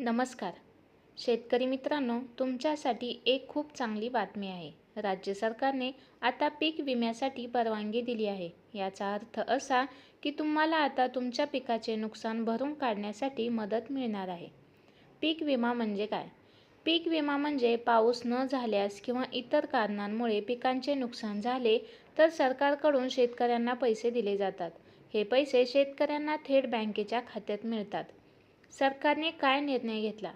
नमस्कार. शेतकरी मित्रांनो तुमच्यासाठी एक खूप चांगली बातमी आहे. राज्य सरकारने आता पीक विम्यासाठी परवानगी दिली आहे. याचा अर्थ असा की तुम्हाला आता तुमच्या पिकाचे नुकसान भरून काढण्यासाठी मदत मिळणार आहे. पीक विमा म्हणजे काय? पीक विमा म्हणजे पाऊस न झाल्यास किंवा इतर कारणांमुळे पिकांचे नुकसान झाले तर सरकारकडून शेतकऱ्यांना पैसे दिले जातात. हे पैसे शेतकऱ्यांना थेट बँकेच्या खात्यात मिळतात. सरकारने काय निर्णय घेतला?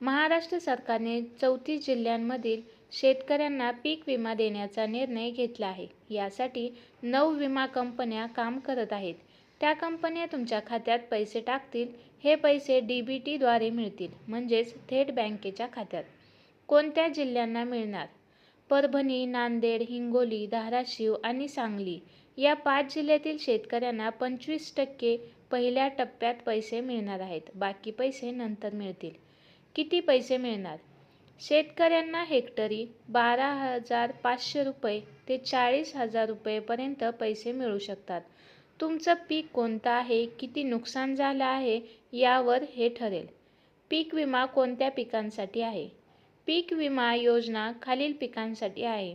महाराष्ट्र सरकारने चौतीस जिल्ह्यांमधील शेतकऱ्यांना पीक विमा देण्याचा निर्णय घेतला आहे. यासाठी नऊ विमा कंपन्या काम करत आहेत. त्या कंपन्या तुमच्या खात्यात पैसे टाकतील. हे पैसे डी बी टीद्वारे मिळतील म्हणजेच थेट बँकेच्या खात्यात. कोणत्या जिल्ह्यांना मिळणार? परभणी नांदेड हिंगोली धाराशिव आणि सांगली या पाच जिल्ह्यातील शेतकऱ्यांना पंचवीस टक्के पहिल्या टप्प्यात पैसे मिळणार आहेत. बाकी पैसे नंतर मिळतील. किती पैसे मिळणार? शेतकऱ्यांना हेक्टरी बारा हजार पाचशे रुपये ते चाळीस हजार रुपयेपर्यंत पैसे मिळू शकतात. तुमचं पीक कोणतं आहे? किती नुकसान झालं आहे? यावर हे ठरेल. पीक विमा कोणत्या पिकांसाठी आहे? पीक विमा योजना खालील पिकांसाठी आहे.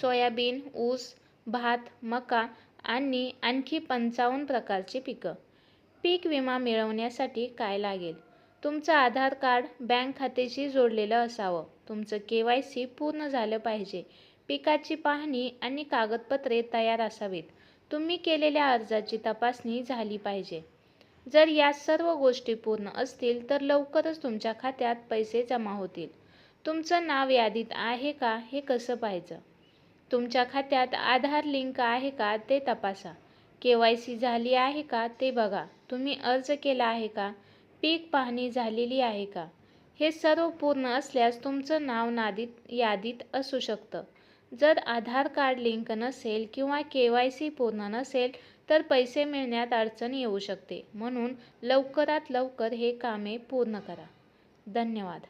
सोयाबीन ऊस भात मका आणि आणखी पंचावन्न प्रकारची पिकं. पीक विमा मिळवण्यासाठी काय लागेल? तुमचं आधार कार्ड बँक खात्याशी जोडलेलं असावं. तुमचं के वाय सी पूर्ण झालं पाहिजे. पिकाची पाहणी आणि कागदपत्रे तयार असावीत. तुम्ही केलेल्या अर्जाची तपासणी झाली पाहिजे. जर या सर्व गोष्टी पूर्ण असतील तर लवकरच तुमच्या खात्यात पैसे जमा होतील. तुमचं नाव यादीत आहे का? हे कसं पाहायचं? तुमच्या खात्यात आधार लिंक आहे का ते तपासा. के वाय सी झाली आहे का ते बघा. तुम्ही अर्ज केला आहे का? पीक पाहणी झालेली आहे का? हे सर्व पूर्ण असल्यास तुमचं नाव नादीत यादीत असू शकतं. जर आधार कार्ड लिंक नसेल किंवा के वाय सी पूर्ण नसेल तर पैसे मिळण्यात अडचण येऊ शकते. म्हणून लवकरात लवकर हे कामे पूर्ण करा. धन्यवाद.